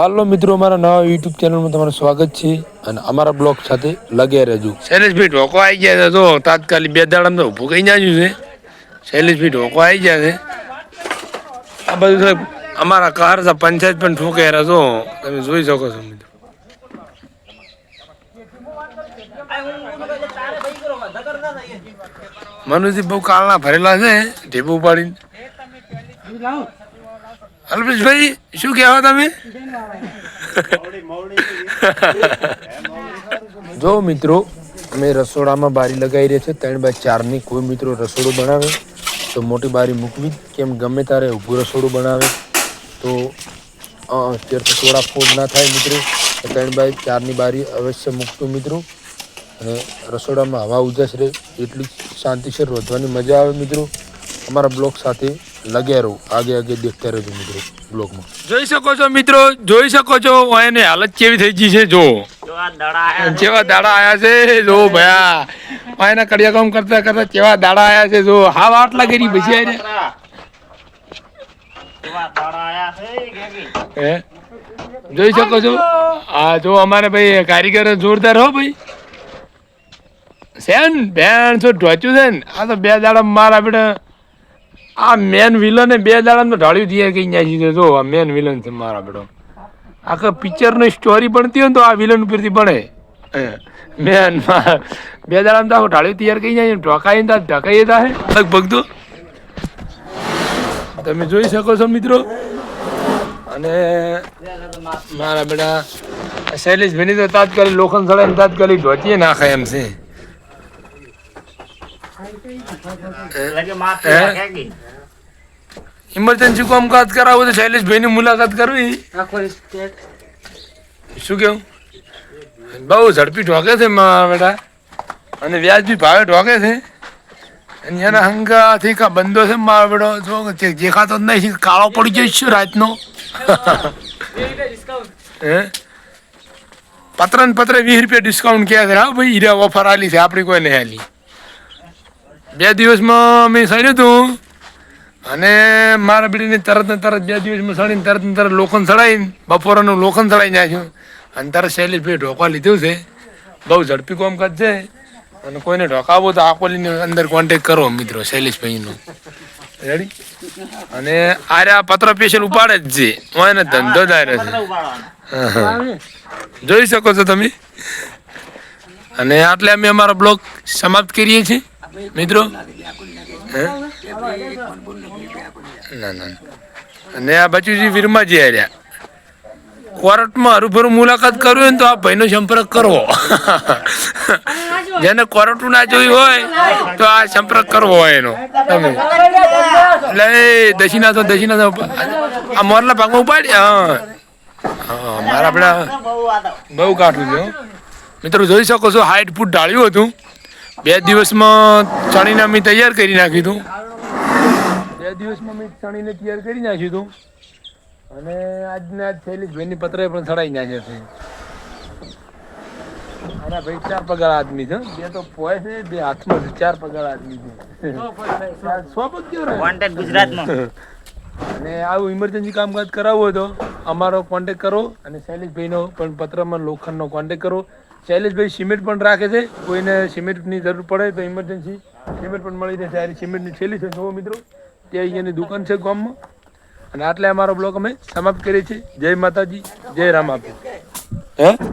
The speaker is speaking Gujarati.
હાલો મિત્રો, અમારા નવા યુટ્યુબ ચેનલમાં તમારું સ્વાગત છે અને અમારા બ્લોગ સાથે લગ્યા રહેજો. શૈલેષભાઈ ઢોકો આવી ગયા છે. તો તાત્કાલિક બે દાડા તો ઊભું કઈ નાખ્યું છે. શૈલેષભાઈ ઢોકો આવી ગયા છે. આ બધું સાહેબ અમારા કાર છે, પંચાયત પણ ઠોકે છો તમે જોઈ શકો છો મિત્રો. મનુજી બહુ કાળના ભરેલા છે, ઢીબું ઉપાડીને. અલ્પેશભાઈ, શું કહેવા તમે? જો મિત્રો, અમે રસોડામાં બારી લગાવી રહ્યા છે, ત્રણ બાય ચારની કોઈ મિત્રો રસોડું બનાવે, તો મોટી બારી મૂકવી, કેમ ગમે ત્યારે ઊભું રસોડું બનાવે. તો અત્યારથી ત્યારથી થોડા ફોડ ના થાય મિત્રો ત્રણ બાય ચારની બારી અવશ્ય મૂકતું મિત્રો. અને રસોડામાં હવા ઉજાસ રહે, એટલી શાંતિસર રોધવાની મજા આવે મિત્રો. અમારા બ્લોગ સાથે લગ્યા રહો આગે આગે દેખતા રહેજો મિત્રો બ્લોગમાં. જોઈ શકો છો મિત્રો જોઈ શકો છો એની હાલત કેવી થઈ ગઈ છે જો કેવા દાડા આયા છે? જો ભયા. એના કડિયા કામ કરતા કરતા કેવા દાડા આયા છે જો હાવ આટલા કરી ની આઈને હે? જોઈ શકો છો? આ જો અમારે ભાઈ કારીગર જોરદાર હો ભાઈ. સેન બેન છો ઢોચ્યું છે ને? આ તો બે દાડા મારા બેટા આ મેન વિલન બે દાડા ઢાળ્યું દઈએ કઈ ન્યા છે જો આ મેન વિલન છે મારા બેટો. આખા પિક્ચરની સ્ટોરી બનતી હોય ને તો આ વિલન ઉપરથી બને. મેન બે દાડા તો આખું ઢાળ્યું તૈયાર કઈ જાય ઢોકાઈ તા ઢકાઈ તા લગભગ તો. તમે જોઈ શકો છો મિત્રો. અને મારા બેટા શૈલેષભાઈની તો તાત્કાલિક લોખંડ સળે તાત્કાલિક ઢોચીએ નાખે એમ છે. ઇમરજન્સી કામકાજ કરાવો તો શૈલેષભાઈની મુલાકાત કરવી શું કેવું? બહુ ઝડપી ઢોકે છે મારા બેટા. અને વ્યાજબી ભાવે ઢોકે છે. અને એના હંગાથી કા બંધો છે મારો બેટો. જો દેખાતો જ નહીં કાળો પડી જાય છે રાતનો. હે? પત્ર ને પત્ર વીસ રૂપિયા ડિસ્કાઉન્ટ કહે છે. હા ભાઈ હીરા ઓફર આલી છે આપણી કોઈ નહીં આલી. બે દિવસમાં મેં સડ્યું હતું અને મારા બેટીને તરત ને તરત બે દિવસમાં સડીને તરત ને તરત લોખંડ સડાવીને બપોરનું લોખંડ સડાઈ નાખ્યું. અને તરત શૈલેષભાઈ ઢોકા લીધું છે. બહુ ઝડપી કોમ કરશે અને કોઈને ઢોકાવો તો આકોલીની અંદર કોન્ટેક કરો મિત્રો શૈલેષભાઈનો. રેડી અને આર્યા પત્ર સ્પેશિયલ ઉપાડે જ છે. હું એને ધંધો જ આર્યો છે. જોઈ શકો છો તમે. અને આટલે અમે અમારો બ્લોગ સમાપ્ત કરીએ છીએ. મિત્રો? ના ના અને આ બચુજી વીરમાજી આવ્યા કોર્ટમાં હરુભરું મુલાકાત કરવી હોય તો આ ભાઈનો સંપર્ક કરવો. જેને કોર્ટ ના જોયું હોય તો આ સંપર્ક કરવો હોય એનો. તમે. એટલે એ દશીના તો દશીના તો આ મોરલા ભાગમાં ઉપાડી હા. હા મારા આપણા બહુ કાઢું છે. મિત્રો જોઈ શકો છો હાઈટ ફૂટ ઢાળ્યું હતું. બે દિવસમાં ચણીને અમે તૈયાર કરી નાખ્યું હતું બે દિવસમાં મેં ચણીને તૈયાર કરી નાખ્યું હતું અને આજને આજ શૈલેષભાઈની પત્રે પણ ચડાઈ નાખ્યો છે મારા ભાઈ ચાર પગાર આદમી છે. બે તો પોય છે બે હાથમાં છે ચાર પગાર આદમી છે. સો પગ ગુજરાતમાં. અને આવું ઇમરજન્સી કામકાજ કરાવવું હોય તો અમારો કોન્ટેક કરો અને શૈલેષભાઈનો પણ પત્રમાં લોખંડનો કોન્ટેક કરો. શૈલેષભાઈ સિમેન્ટ પણ રાખે છે. કોઈને સિમેન્ટની જરૂર પડે તો ઇમરજન્સી સિમેન્ટ પણ મળી રહેશે આ સિમેન્ટની છેલ્લી છે, જુઓ મિત્રો. તે અહીંયાની દુકાન છે ગામમાં. અને આટલે અમારો બ્લોગ અમે સમાપ્ત કરીએ છીએ. જય માતાજી, જય રામ આપી. હે?